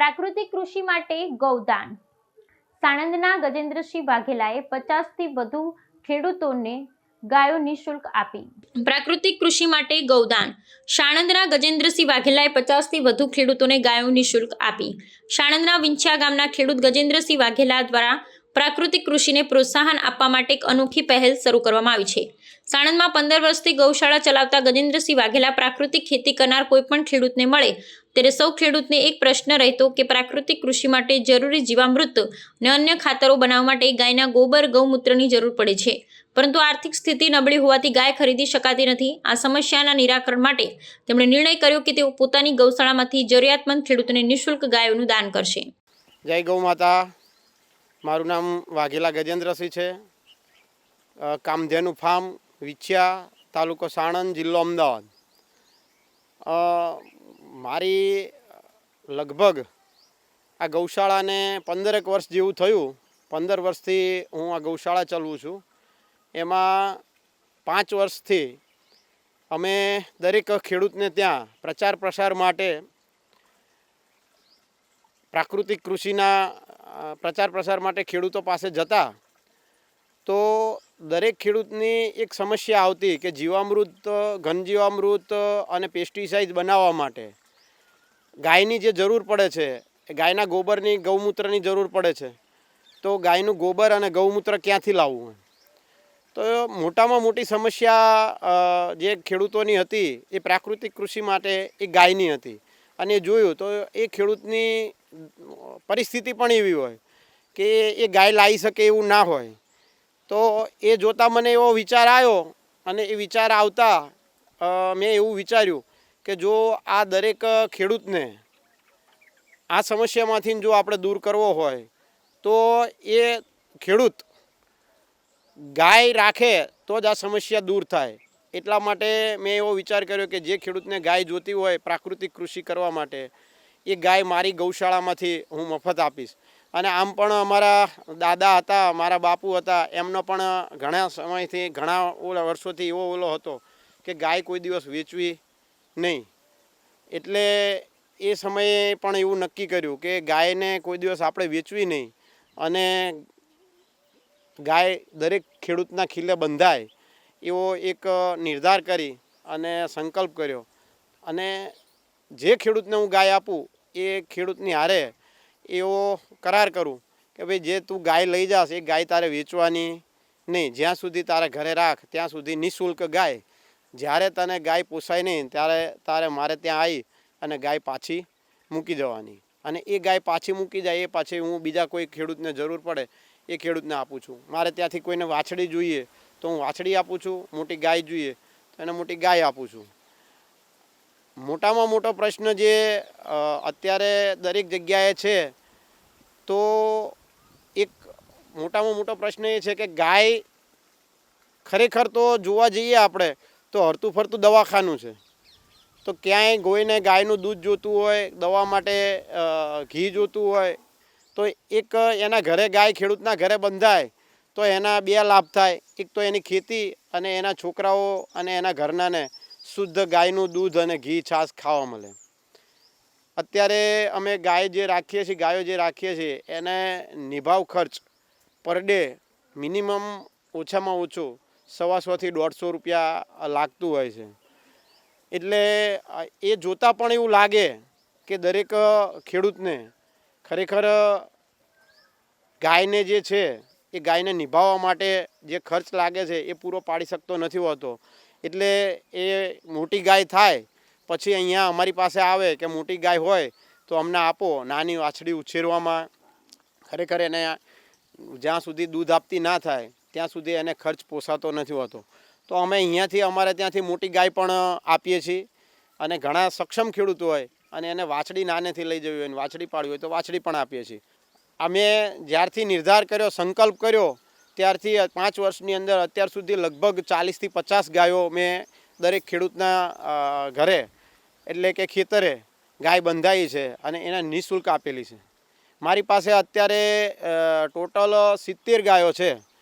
પ્રાકૃતિક કૃષિ માટે ગૌદાન. સાણંદના ગજેન્દ્રસિંહ વાઘેલાએ પચાસથી વધુ ખેડૂતોને ગાયો નિઃશુલ્ક આપી. પ્રાકૃતિક કૃષિ માટે ગૌદાન. સાણંદના ગજેન્દ્રસિંહ વાઘેલાએ પચાસથી વધુ ખેડૂતોને ગાયો નિઃશુલ્ક આપી. સાણંદના વિંછિયા ગામના ખેડૂત ગજેન્દ્રસિંહ વાઘેલા દ્વારા પ્રાકૃતિક કૃષિને પ્રોત્સાહન આપવા માટે એક અનોખી પહેલ શરૂ કરવામાં આવી છે. સાણંદમાં પંદર વર્ષથી ગૌશાળા ચલાવતા ગજેન્દ્રસિંહ વાઘેલા પ્રાકૃતિક ખેતી કરનાર કોઈપણ ખેડૂતને મળે, ત્યારે સૌ ખેડૂતને એક પ્રશ્ન રહેતો કે પ્રાકૃતિક કૃષિ માટે જરૂરી જીવામૃત અને અન્ય ખાતરો બનાવવા માટે ગાયના ગોબર, ગૌમૂત્રની જરૂર પડે છે. પરંતુ આર્થિક સ્થિતિ નબળી હોવાથી ગાય ખરીદી શકાતી નથી. આ સમસ્યાના નિરાકરણ માટે તેમણે નિર્ણય કર્યો કે તેઓ પોતાની ગૌશાળામાંથી જરૂરિયાતમંદ ખેડૂતોને નિઃશુલ્ક ગાયોનું દાન કરશે. જય ગૌ માતા. મારું નામ વાઘેલા ગજેન્દ્રસિંહ છે. કામધેનુ ફાર્મ. વિછિયા તાલુકો સાણંદ જિલ્લો અમદાવાદ. મારી લગભગ આ ગૌશાળાને પંદરેક વર્ષ જેવું થયું. પંદર વર્ષથી હું આ ગૌશાળા ચલાવું છું. એમાં પાંચ વર્ષથી અમે દરેક ખેડૂતને ત્યાં પ્રચાર પ્રસાર માટે પ્રાકૃતિક કૃષિના પ્રચાર પ્રસાર માટે ખેડૂતો પાસે જતા. તો દરેક ખેડૂતની એક સમસ્યા આવતી કે જીવામૃત ઘન જીવામૃત અને પેસ્ટિસાઇડ બનાવવા માટે ગાયની જે જરૂર પડે છે ગાયના ગોબરની, ગૌમૂત્રની જરૂર પડે છે, તો ગાયનું ગોબર અને ગૌમૂત્ર ક્યાંથી લાવવું તો મોટામાં મોટી સમસ્યા જે ખેડૂતોની હતી, એ પ્રાકૃતિક કૃષિ માટે એ ગાયની હતી. અને જોયું તો એ ખેડૂતની પરિસ્થિતિ પણ એવી હોય કે એ ગાય લાવી શકે એવું ના હોય. તો એ જોતાં મને એવો વિચાર આવ્યો અને એ વિચાર આવતા મેં એવું વિચાર્યું કે જો આ દરેક ખેડૂતને આ સમસ્યામાંથી જો આપણે દૂર કરવો હોય, તો એ ખેડૂત ગાય રાખે તો જ આ સમસ્યા દૂર થાય. એટલા માટે મેં એવો વિચાર કર્યો કે જે ખેડૂતને ગાય જોતી હોય પ્રાકૃતિક કૃષિ કરવા માટે, એ ગાય મારી ગૌશાળામાંથી હું મફત આપીશ. અને આમ પણ અમારા દાદા હતા, મારા બાપુ હતા, એમનો પણ ઘણા સમયથી, ઘણા ઓલા વર્ષોથી એવો ઓલો હતો કે ગાય કોઈ દિવસ વેચવી નહીં. એટલે એ સમયે પણ એવું નક્કી કર્યું કે ગાયને કોઈ દિવસ આપણે વેચવી નહીં અને ગાય દરેક ખેડૂતના ખીલે બંધાય એવો એક નિર્ધાર કરી અને સંકલ્પ કર્યો. અને જે ખેડૂતને હું ગાય આપું એ ખેડૂતની હારે એવો કરાર કરું કે ભાઈ જે તું ગાય લઈ જાશ, એ ગાય તારે વેચવાની નહીં. જ્યાં સુધી તારે ઘરે રાખ, ત્યાં સુધી નિઃશુલ્ક ગાય. જ્યારે તને ગાય પોસાય નહીં, ત્યારે તારે મારે ત્યાં આવી અને ગાય પાછી મૂકી જવાની. અને એ ગાય પાછી મૂકી જાય, એ પાછી હું બીજા કોઈ ખેડૂતને જરૂર પડે, એ ખેડૂતને આપું છું. મારે ત્યાંથી કોઈને વાછડી જોઈએ, તો હું વાછડી આપું છું, મોટી ગાય જોઈએ, તો એને મોટી ગાય આપું છું. મોટામાં મોટો પ્રશ્ન જે અત્યારે દરેક જગ્યાએ છે તો એક મોટામાં મોટો પ્રશ્ન એ છે કે ગાય ખરેખર તો જોવા જઈએ આપણે, તો હરતું ફરતું દવાખાનું છે. તો ક્યાંય કોઈને ગાયનું દૂધ જોતું હોય, દવા માટે ઘી જોતું હોય, તો એક એના ઘરે ગાય ખેડૂતના ઘરે બંધાય, તો એના બે લાભ થાય. એક તો એની ખેતી અને એના છોકરાઓ અને એના ઘરનાને શુદ્ધ ગાયનું દૂધ અને ઘી છાશ ખાવા મળે. અત્યારે અમે ગાય જે રાખીએ છીએ, ગાયો જે રાખીએ છીએ, એને નિભાવ ખર્ચ પર ડે મિનિમમ ઓછામાં ઓછું સવાસોથી દોઢસો રૂપિયા લાગતું હોય છે. એટલે એ જોતાં પણ એવું લાગે કે દરેક ખેડૂતને ખરેખર ગાયને જે છે, એ ગાયને નિભાવવા માટે જે ખર્ચ લાગે છે, એ પૂરો પાડી શકતો નથી હોતો. એટલે એ મોટી ગાય થાય પછી અહીંયા અમારી પાસે આવે કે મોટી ગાય હોય, તો અમને આપો નાની વાછડી ઉછેરવામાં. ખરેખર એને જ્યાં સુધી દૂધ આપતી ના થાય, ત્યાં સુધી એને ખર્ચ પોસાતો નથી હોતો. તો અમે અહીંયાથી, અમારે ત્યાંથી મોટી ગાય પણ આપીએ છીએ. અને ઘણા સક્ષમ ખેડૂતો હોય, અને એને વાછડી નાનેથી લઈ જવી હોય વાછડી પાડવી હોય તો વાછડી પણ આપીએ છીએ. અમે જ્યારથી નિર્ધાર કર્યો, સંકલ્પ કર્યો, ત્યારથી પાંચ વર્ષની અંદર અત્યાર સુધી લગભગ ચાલીસથી પચાસ ગાયો મેં દરેક ખેડૂતના ઘરે એટલે કે ખેતરે ગાય બંધાઈ છે અને એને નિઃશુલ્ક આપેલી છે. મારી પાસે અત્યારે ટોટલ સિત્તેર ગાયો છે.